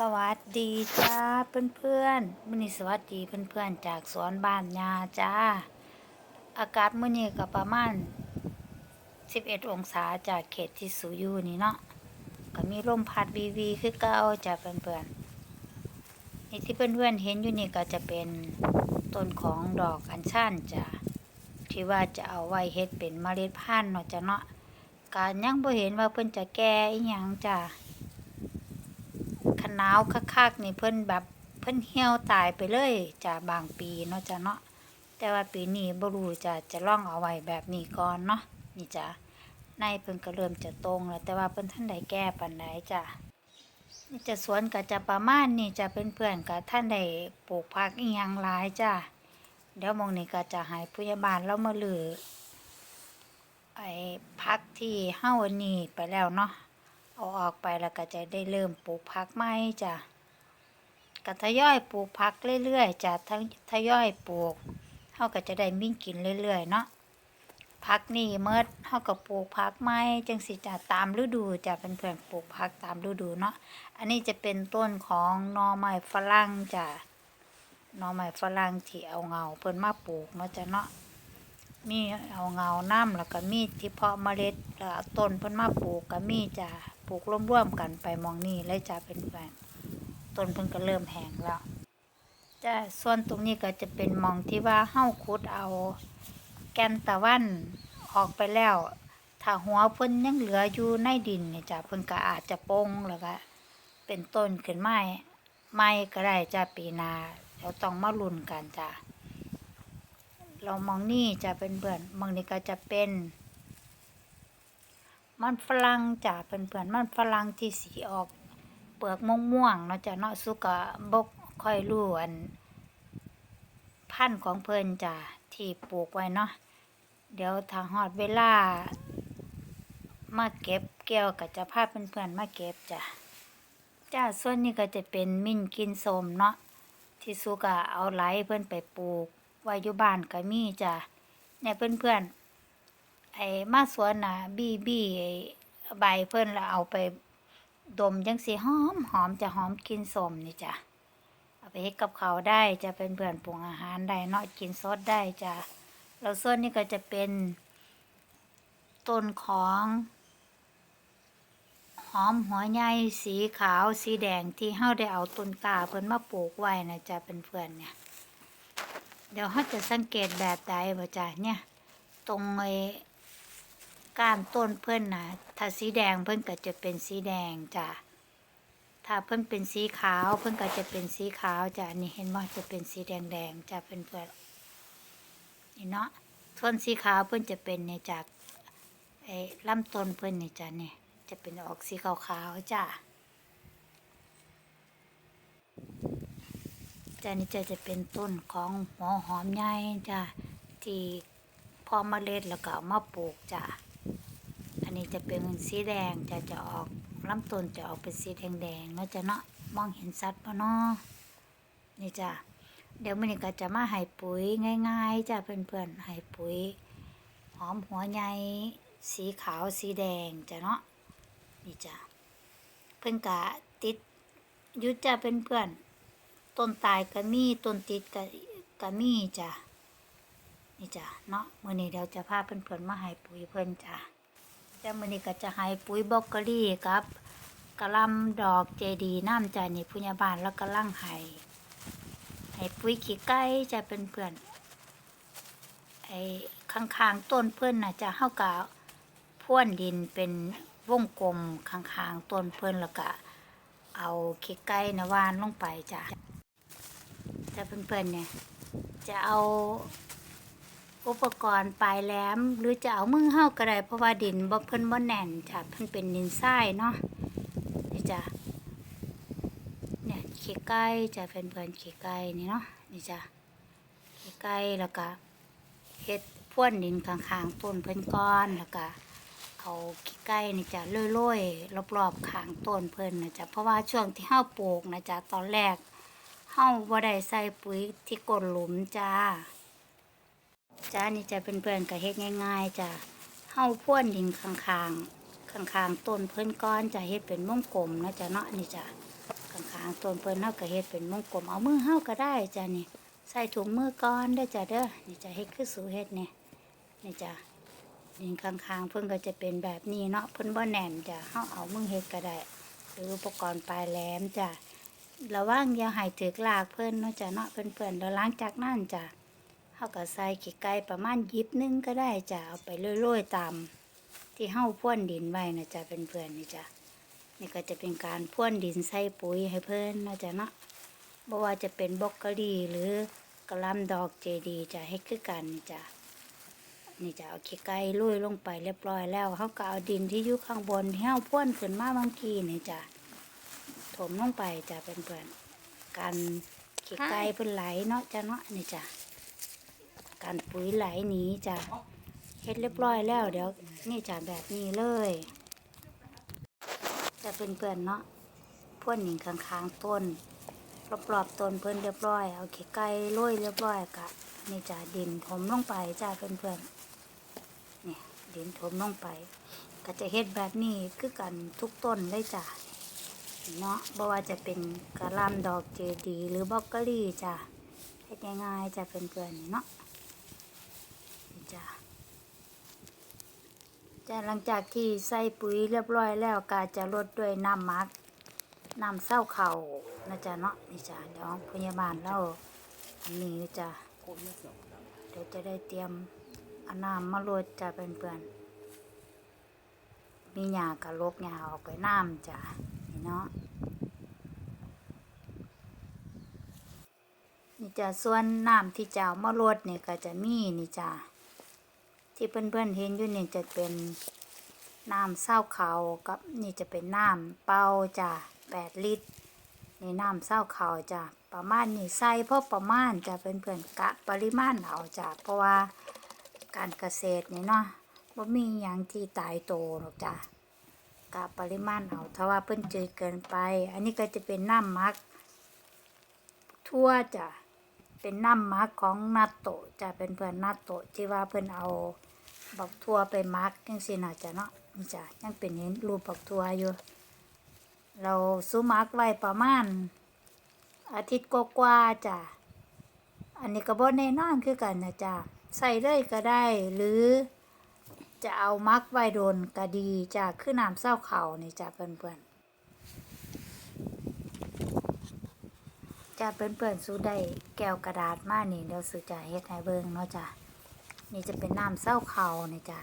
สวัสดีจ้าเพื่อนๆมื้อนี้สวัสดีเพื่อนๆจากสวนบ้านยาจ้า อากาศมื้อนี้ก็ประมาณ 11 องศาจากเขตที่สูอยู่นี่เนาะก็มีลมพัดวีวีคือเก่าจ้าเพื่อนๆนี่ที่เพื่อนๆเห็นอยู่นี่ก็จะเป็นต้นของดอกอัญชันจ้าที่ว่าจะเอาไว้เฮ็ดเป็นเมล็ดพันธุ์เนาะจ้ะเนาะก็ยังบ่เห็นว่าเพิ่อนจะแก่อีหยังจ้า ขนาวคักๆนี่เพิ่นแบบเพิ่นเหี่ยวตายไปเลยจ้ะบางปีเนาะจ้ะเนาะแต่ว่าปีนี้บ่รู้จะจะลองเอาไว้แบบนี้ก่อนเนาะนี่จ้ะในเพิ่นก็เริ่มจะตรงแล้วแต่ว่าเพิ่นท่านได้แก้ปานใดจ้ะนี่จะสวนก็จะประมาณนี้จะเป็นเพื่อนๆกับท่านได้ปลูกผักอีหยังหลายจ้ะเดี๋ยวมองนี้ก็จะให้ผู้ใหญ่บ้านเรามาลือไอ้ผักที่เฮาอันนี้ไปแล้วเนาะ เอาออกไปแล้วก็จะได้เริ่มปลูกผักใหม่จ้ะก็ทยอยปลูกผักเรื่อยๆจ้ะทั้งทยอยปลูกเฮาก็จะได้มิ่งกินเรื่อยๆเนาะผักนี่เมื่อเฮาก็ปลูกผักใหม่จังสิจ้ะตามฤดูจ้ะเป็นเพื่อนๆปลูกผักตามฤดูเนาะอันนี้จะเป็นต้นของนอไม้ฝรั่งจ้ะนอไม้ฝรั่งที่เอาเงาเพิ่นมาปลูกเนาะจ้ะเนาะมีเอาเงาน้ำแล้วก็มีที่เพาะเมล็ดแล้วต้นเพิ่นมาปลูกก็มีจ้ะ ปลูกร่วมๆกันไปมองนี่เลยจ้ะเป็นแฟนต้นเพิ่นก็เริ่มแห้งแล้วจ้ะส่วนตรงนี้ก็จะเป็นมองที่ว่าเฮ้าขุดเอาแกนตะวันออกไปแล้ว ถ้าหัวเพิ่นยังเหลืออยู่ในดินเนี่ยจ้ะเพิ่นก็อาจจะโป่งแล้วก็เป็นต้นขึ้นไม้ไม้ก็ได้จ้ะปีนาเดี๋ยวต้องมาลุ้นกันจ้ะเรามองนี่จะเป็นเบื่อนมองนี่ก็จะเป็น มันฝรั่งจ้ะเป็นเบื่อนมันฝรั่งที่สีออกเปลือกม่วงๆเนาะจ้ะเนาะสุกะบกค่อยรู้อัน พันธุ์ของเพิ่นจ้ะที่ปลูกไว้เนาะเดี๋ยวทางฮอดเวลา มาเก็บเกี่ยวกับจะพาเพื่อนๆมาเก็บจ้ะจ้าส่วนนี้ก็จะเป็นมิ้นกินสมเนาะที่สุกะเอาไหลเพิ่อนไปปลูกไว้อยู่บ้านก็มีจ้ะเนี่ยเพื่อนๆ ไอ้มาสวนน่ะ บี้บี้ใบเพิ่นแล้วเอาไปดมจังสิหอมหอมจะหอมกินสมนี่จ้ะเอาไปเฮ็ดกับข้าวได้จะเป็นเพื่อนปรุงอาหารได้เนาะกินสดได้จ้ะแล้วส่วนนี้ก็จะเป็นต้นของหอมหัวใหญ่สีขาวสีแดงที่เฮาได้เอาต้นกาเพิ่นมาปลูกไว้นะจ้ะเป็นเพื่อนเนี่ย เดี๋ยวเขาจะสังเกตแบบใดบ่จ้ะเนี่ย ตรงไอ้ ก้านต้นเพิ่อนนะถ้าสีแดงเพิ่อนก็จะเป็นสีแดงจ้ะถ้าเพิ่อนเป็นสีขาวเพิ่อนก็จะเป็นสีขาวจ้ะนี่เห็นว่าจะเป็นสีแดงแดงจ้ะเพื่อนเพื่อนนี่เนาะส่วนสีขาวเพิ่อนจะเป็นเนี่ยจากไอ้ลำต้นเพิ่อนนี่จ้ะเนี่ยจะเป็นออกสีขาวๆจ้ะจ้ะนี่จะจะเป็นต้นของหัวหอมใหญ่จ้ะที่พอเมล็ดแล้วก็มาปลูกจ้ะ นี้จะเป็นสีแดงจะจะออกลำต้นจะออกเป็นสีแดงแดงเนาะจะเนาะมองเห็นสัดปะเนาะนี่จ้ะเดี๋ยวมันนี้ก็จะมาให้ปุ๋ยง่าย ๆจ้ะเพื่อนๆให้ปุ๋ยหอมหัวใหญ่สีขาวสีแดงจ้ะเนาะนี่จ้ะเพิ่นกะติดยุดจ้ะเป็นเพื่อนๆต้นตายก็มีต้นติดก็ก็มีจ้ะนี่จ้ะเนาะมื้อนี้เดี๋ยวจะพาเพิ่อนๆมาให้ปุ๋ยเพิ่อนจ้ะ แต่มื้อนี้ก็จะให้ปุ๋ยบล็อกเกอรี่กับกระลำดอกเจดีน้ำจ้ะนี่ผู้ใหญ่บ้านแล้วก็ลังให้ให้ปุ๋ยขี้ไก่จะเป็นเพื่อนไอ้ข้างๆต้นเพิ่นน่ะจะเฮาก็พ่วนดินเป็นวงกลมข้างๆต้นเพิ่อนแล้วก็เอาขี้ไก่นะวานลงไปจ้ะจะเพื่อนๆเนี่ยจะเอา อุปกรณ์ปลายแหลมหรือจะเอามือเฮาก็ได้เพราะว่าดินบ่เพิ่นบ่แน่นจ้ะเพิ่นเป็นดินทรายเนาะนี่จ้ะเนี่ยขี้ไก่จะเพื่อนๆขี้ไก่นี่เนาะนี่จ้ะขี้ไก่แล้วก็เฮ็ดพ่วนดินข้างๆต้นเพิ่นก้อนแล้วก็เอาขี้ไก่นี่จะโรยๆรอบๆข้างต้นเพิ่นนะจ๊ะเพราะว่าช่วงที่เฮาปลูกนะจ๊ะตอนแรกเฮาบ่ได้ใส่ปุ๋ยที่ก้นหลุมจ้า จ้านี่จะเป็นเพื่อนๆก็เฮ็ดง่าย ๆจ้ะเฮาพ่วนดินข้างๆข้างๆต้นเพิ่นก้อนจะเฮ็ดเป็นวงกลมนะจ๊ะเนาะนี่จ้ะข้างๆต้นเพิ่นเฮาก็เฮ็ดเป็นวงกลมเอามือเฮาก็ได้จ้ะนี่ใส่ถุงมือก่อนเด้จ้ะเด้อนี่จะเฮ็ดคือสูเฮ็ดนี่นี่จ้ะดินข้างๆเพิ่นก็จะเป็นแบบนี้เนาะเพิ่นบ่แน่นจ้ะเฮาเอามือเฮ็ดก็ได้หรืออุปกรณ์ปลายแหลมจ้ะระวังอย่าให้ถึกลากเพิ่นเนาะจ้ะเนาะเพิ่นๆแล้วหลังจากนั้นจ้ะ เฮาก็ใส่ขี้ไก่ประมาณยิบนึงก็ได้จ้ะเอาไปโรยๆตามที่เฮาพ่วนดินไว้นะจ้ะเป็นเพื่อนนี่จ้ะนี่ก็จะเป็นการพ่วนดินใส่ปุ๋ยให้เพิ่อนเนาะจ้ะเนาะบ่ว่าจะเป็นบล็อกเกอรี่หรือกระลำดอกเจดีจะให้คือกันนี่จ้ะนี่จะเอาขี้ไก่ลุยลงไปเรียบร้อยแล้วเฮาก็เอาดินที่อยู่ข้างบนที่าพ่วนขึ้นมาเมื่อกี้นี่จ้ะถมลงไปจ้ะเป็นเพื่อนการขี้ไก่เพิ่นไหลเนาะจ้ะเนาะนี่จ้ะ การปุ๋ยไหลหนีจ้ะเฮ็ดเรียบร้อยแล้ว เดี๋ยวนี่จะแบบนี้เลยจะเป็นเพื่อนเนาะพ่นหนิงข้างๆต้นรอบๆต้นเพิ่นเรียบร้อย เอาขี้ไก่โรยเรียบร้อยกะนี่จะดินถมลงไปจ้าเพื่อนๆนี่ดินถมลงไป ก็จะเฮ็ดแบบนี้คือกันทุกต้นเลยจ้ะเนาะบ่ว่าจะเป็นกระลำดอกเจดี หรือบล็อกเกอรี่จ้ะเฮ็ดง่ายๆจ้ะเพื่อนๆเนาะนี่จ้ะ จะหลังจากที่ใส่ปุ๋ยเรียบร้อยแล้วก็จะลดด้วยน้ำมักน้ำเศร้าเข่านะจ๊ะเนาะนี่จ้ะเดี๋ยวพยาบาลเราอันนี้จ้ะเดี๋ยวจะได้เตรียมเอาน้ำมาโรดจ้ะเป็นเพื่อนๆมีหญ้ากับลกหญ้าออกไปน้ำจ้ะนี่เนาะนี่จ้ะส่วนน้ำที่จะเอามาโรดเนี่ยก็จะมีนี่จ้ะ ที่เพื่อนๆเห็นอยู่นี่จะเป็นน้ำเศร้าเขาวกับนี่จะเป็นน้ำเป่าจ้ะแปดลิตรนี่น้ำเศร้าเขาวจ้ะประมาณนี่ใส่เพราะประมาณจะเป็นเพื่อนๆกะปริมาณเอาจ้ะเพราะว่าการเกษตรนี่เนาะว่ามีอย่างที่ตายโตหรอกจ้ะกะปริมาณเอาถ้าว่าเพิ่นจืดเกินไป อันนี้ก็จะเป็นน้ำมักทั่วจ้ะ เป็นน้ำมักของนาโตจะเป็นเพื่อนนาโตที่ว่าเพิ่อนเอาบักทัวไปมักจังซี่น่ะจ้ะเนาะนี่จ้ะยังเป็นเห็นรูปบักทัวอยู่ เราซื้อหมักไว้ประมาณ อาทิตย์กว่าๆจ้ะอันนี้ก็บ่แน่นอนคือกันนะจ้ะใส่เลยก็ได้ หรือจะเอามักไว้โดนก็ดีจ้ะคือน้ำเศร้าเขานี่จ้ะเพื่อนๆ จะเป็นเปื่อนๆสู้ได้แก้วกระดาษมานี่เดี๋ยวซื้อจะเฮ็ดให้เบิ่งเนาะจ้ะนี่จะเป็นน้ำเศร้าเขานี่จ้ะ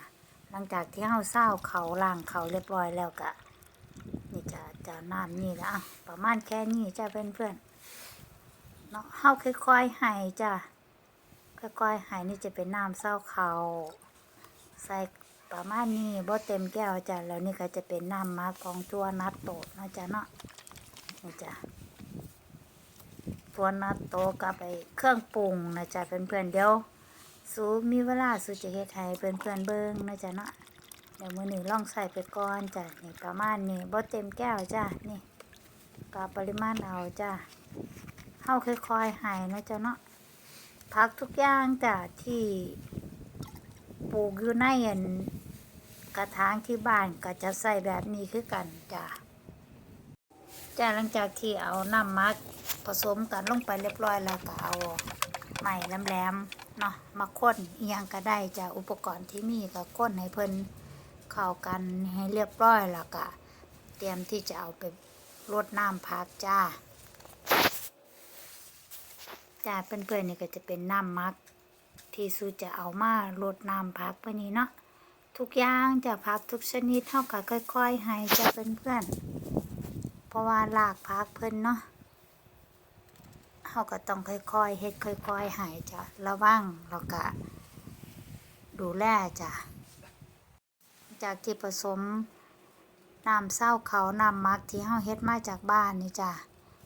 หลังจากที่เฮาเศร้าเขาล้างเขาเรียบร้อยแล้วก็นี่จะจะน้ำนี่ละประมาณแค่นี้จ้ะเพื่อนๆเนาะเฮาค่อยๆให้จ้ะค่อยๆให้นี่จะเป็นน้ำเศร้าเขาใส่ประมาณนี้บ่เต็มแก้วจ้ะแล้วนี่ก็จะเป็นน้ำมักของตัวนัดโตดเนาะจ้ะเนาะนี่จ้ะ ตัวนัดโตกับไปเครื่องปรุงนะจ๊ะเพื่อนๆเดี๋ยวสูมีเวลาสูจะเฮ็ดให้เพื่อนๆเบิ่งนะจ๊ะเนาะเดี๋ยวมื้อนี้ลองใส่ไปก่อนจ้ะนี่ประมาณนี้บ่เต็มแก้วจ้ะนี่ก็ปริมาณเอาจ้ะเฮาค่อยๆให้นะจ๊ะเนาะผักทุกอย่างจ้ะที่ปลูกอยู่ในอันกระถางที่บ้านก็จะใส่แบบนี้คือกันจ้ะ จ้าหลังจากที่เอาน้ำมักผสมกันลงไปเรียบร้อยแล้วก็เอาไม้แหลมๆเนาะมาค้นอิหยังก็ได้จากอุปกรณ์ที่มีก็ค้นให้เพิ่นเข้ากันให้เรียบร้อยแล้วก็เตรียมที่จะเอาไปรดน้ำพักจ้าจ้าเพื่อนๆนี่ก็จะเป็นน้ำมัก ที่สูจะเอามารดน้ำพักเพื่อนี้เนาะทุกอย่างจะพักทุกชนิดเท่ากับค่อย ๆ ให้จ้าเพื่อนๆ เพราะว่าลากพักเพิ่นเนาะเขาก็ต้องค่อยๆเฮ็ดค่อยๆหายจ้ะระวังแล้วก็ดูแลจ้ะจากที่ผสมน้ำเศร้าเขาน้ำมักที่เฮาเฮ็ดมาจากบ้านนี่จ้ะ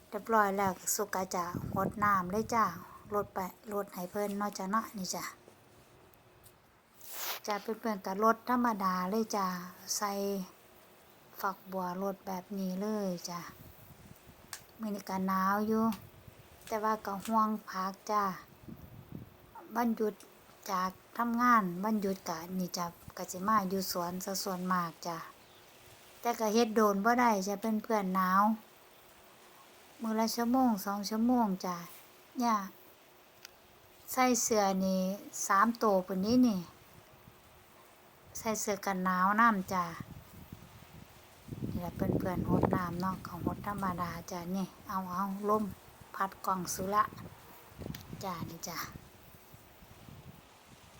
เรียบร้อยแล้วสุกจะหดน้ำเลยจ้ะลดไปลดให้เพิ่นเนาะจ้ะเนาะนี่จ้ะจะเป็นเพื่อนกับรถธรรมดาเลยจ้ะใส่ ฝักบัวรดแบบนี้เลยจ้ะมือนี้ก็หนาวอยู่ แต่ว่าก็ห่วงพักจ้าบันหยุดจากทำงานบันหยุดกะนี่จะกสิมาอยู่สวนซะสวนมากจ้ะแต่ก็เฮ็ดโดนบ่ได้จะเป็นเพื่อนหนาวมือละชั่วโมงสองชั่วโมงจ้ะเนี่ยใส่เสื้อนี่สามโตวปุ่นนี้นี่ ใส่เสื้อกันหนาวน้ำจ้ะ แหละเพื่อนเพื่อนๆหดน้ำนาะของหดธรรมดาจ้ะนี่เอาเอาลมพัดกล่องสุระจ้ะนี่จ้ะ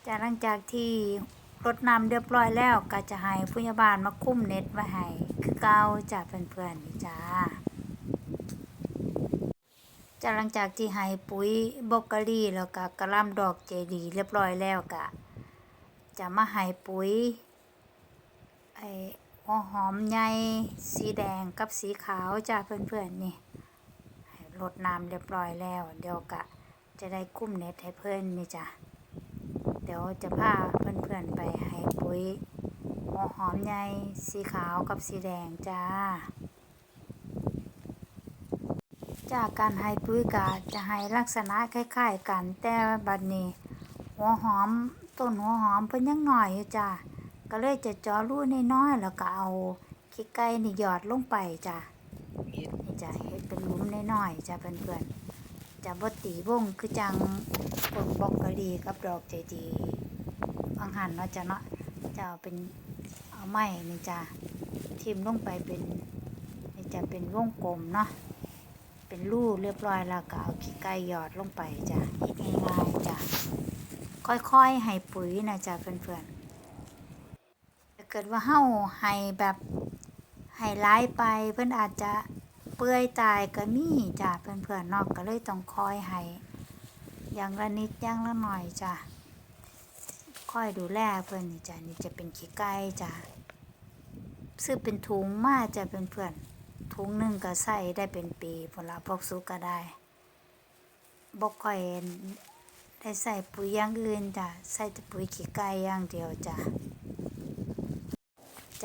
จ้ะหลังจากที่รดน้ำเรียบร้อยแล้วก็จะให้ผู้ยาบาลมาคุ้มเน็ตไว้ให้คือเก่าจ้ะเพื่อนเพื่อนๆนี่จ้าจาหลังจากที่ให้ปุ๋ยบอกโคลีแล้วก็กระลำดอกเจดีเรียบร้อยแล้วก็จะมาให้ปุ๋ยไอ หัวหอมใหญ่สีแดงกับสีขาวจ้าเพื่อนๆนี่ให้รดน้ำเรียบร้อยแล้ว เดี๋ยวก็จะได้คุ้มเน็ตให้เพื่อนนี่จ้ะเดี๋ยวจะพาเพื่อนๆไปให้ปุ๋ยหัวหอมใหญ่สีขาวกับสีแดงจ้า จากการให้ปุ๋ยกาจะให้ลักษณะคล้ายๆกันแต่บัดนี้ หัวหอมต้นหัวหอมเพิ่นยังหน้อยอยู่จ้ะ ก็เลยจะจาะรูน้อยๆแล้วก็เอาขี้ไก่นี่หยอดลงไปจ้ะนี่จ้ะเฮ็ดเป็นลุมน้อยๆจ้ะเพื่อนๆจะบ่ตีวงคือจังต้นบล็อกโคลีกับดอกเจดีบางหันเนาะจ้ะเนาะจะเอาเป็นเอาไม้นี่จ้ะทิ่มลงไปเป็นนี่จะเป็นวงกลมเนาะเป็นรูเรียบร้อยแล้วก็เอาขี้ไก่หยอดลงไปจ้ะง่ายๆจ้ะค่อยๆให้ปุ๋ยนะจ้ะเพื่อนๆ กิดว่าเฮาให้แบบให้ร้ายไป เพิ่นอาจจะเปื่อยตายก็มีจ้ะเพื่อนๆเนอกก็เลยต้องคอยให้อย่างละนิดอย่างละหน่อยจ้ะคอยดูแลเพิ่นนี่จ้ะนี่จะเป็นขี้ไก่จ้ะซื้อเป็นถุงมาจะเป็นเพื่อนถุงหนึ่งก็ใส่ได้เป็นปีผลละพวกซุกก็ได้บอกค่อยได้ใส่ปุ๋ยอย่างอื่นจ้ะใส่แต่ปุ๋ยขี้ไก่อย่างเดียวจ้ะ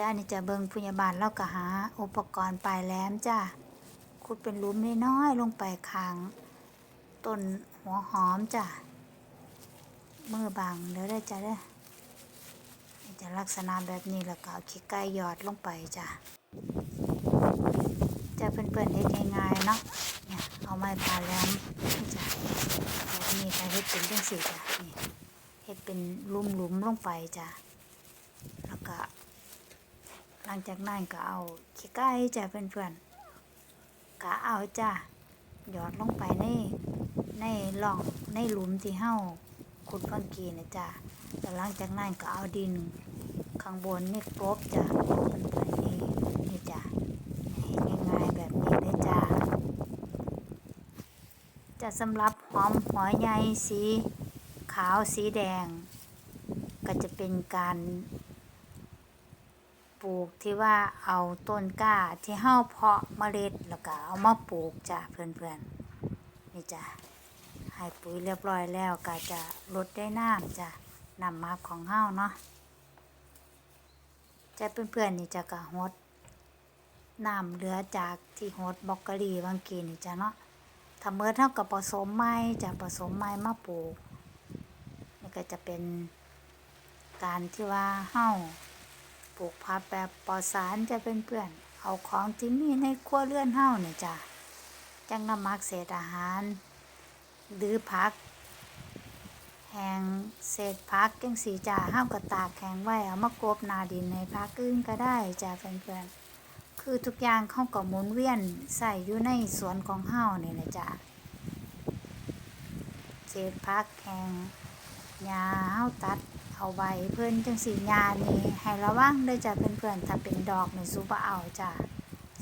จ้านี่จะเบิงพยาบาลแล้วก็หา อุปกรณ์ปลายแหลมจ้ะขุดเป็นหลุมน้อยๆลงไปข้างต้นหัวหอมจ้ะมือบังเดี๋ยวได้จ้ะเด้อจะลักษณะแบบนี้แล้วก็เอาขี้ไก่หยอดลงไปจ้ะจะเพื่อนๆเฮ็ดง่ายๆเนาะเนี่ยเอาไม้ปลาแหลมจ้ะแล้วนี่ก็เฮ็ดเป็นจังซี่จ้ะนี่เฮ็ดเป็นหลุมๆลงไปจ้ะแล้วก็ห ลังจากนั้นก็เอาขี้ไก่จ้ะเพื่อนๆก็เอาจ้ะหยอดลงไปในในร่องในหลุมที่เฮาขุดเมื่อกี้นะจ้ะแล้วหลังจากนั้นก็เอาดินข้างบนนี่กลบจ้ะกลบเป็นไปนี่นี่จ้ะง่ายๆแบบนี้เลยจ้าจะสำหรับหอมหัวใหญ่สีขาวสีแดง ก็จะเป็นการ ปลูกที่ว่าเอาต้นกล้าที่เห่าเพาะเมล็ดแล้วก็เอามาปลูกจ้ะเพื่อนๆนี่จ้ะให้ปุ๋ยเรียบร้อยแล้วก็จะลดได้น้ำจ้ะนำมาของเห่าเนาะจะเพื่อนๆนี่จะกะฮดน้ำเหลือจากที่โฮดบล็อกโกลีบางกีนี่จ้ะเนาะถ้าเมื่อเท่ากับผสมไม้จะผสมไม้มาปลูกนี่ก็จะเป็นการที่ว่าเฮ้า ปลูกผักแบบปลอดสารจะเป็นเพื่อน เอาของที่มีในครัวเรือนเฮ้าเนี่ยจ้ะจังน้ำมักเศษอาหาร หรือผัก แห้งเศษผักจังสีจ้าเฮ้าก็ตากแข็งไว้เอามากรบนาดินในผักอื่นก็ได้จ้ะเพื่อนๆคือทุกอย่างเขาก็หมุนเวียนใส่อยู่ในสวนของเฮาเนี่แหละจ้ะเศษพักแห้งหญ้าเฮาตัด เอาไว้เพิ่นจังสีหญ้านี่ให้ระวังเด้อจ้ะเพื่อนๆถ้าเป็นดอกนี่สุบ่เอาจ้ะ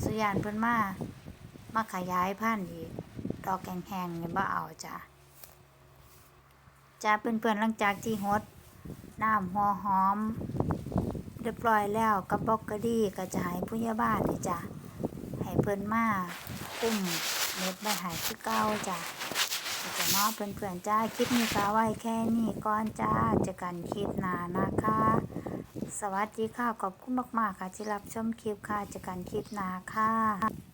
สุยานเพิ่นมามาขยายพันธุ์อีกดอกแห้งๆนี่บ่เอาจ้ะจ้ะเพื่อนๆหลังจากที่หดน้ำหัวหอมเรียบร้อยแล้วกับบล็อกเกอรี่ก็จะให้ผู้ใหญ่บ้านนี่จ้ะให้เพิ่นมาคุ้มเม็ดใบหายคือเก่าจ้ะ เนาะเพื่อนๆจ้าคลิปนี้ก็เอาไว้แค่นี้ก่อนจ้าเจอกันคลิปหน้านะคะ สวัสดีค่ะขอบคุณมากๆค่ะที่รับชมคลิปค่ะเจอกันคลิปหน้าค่ะ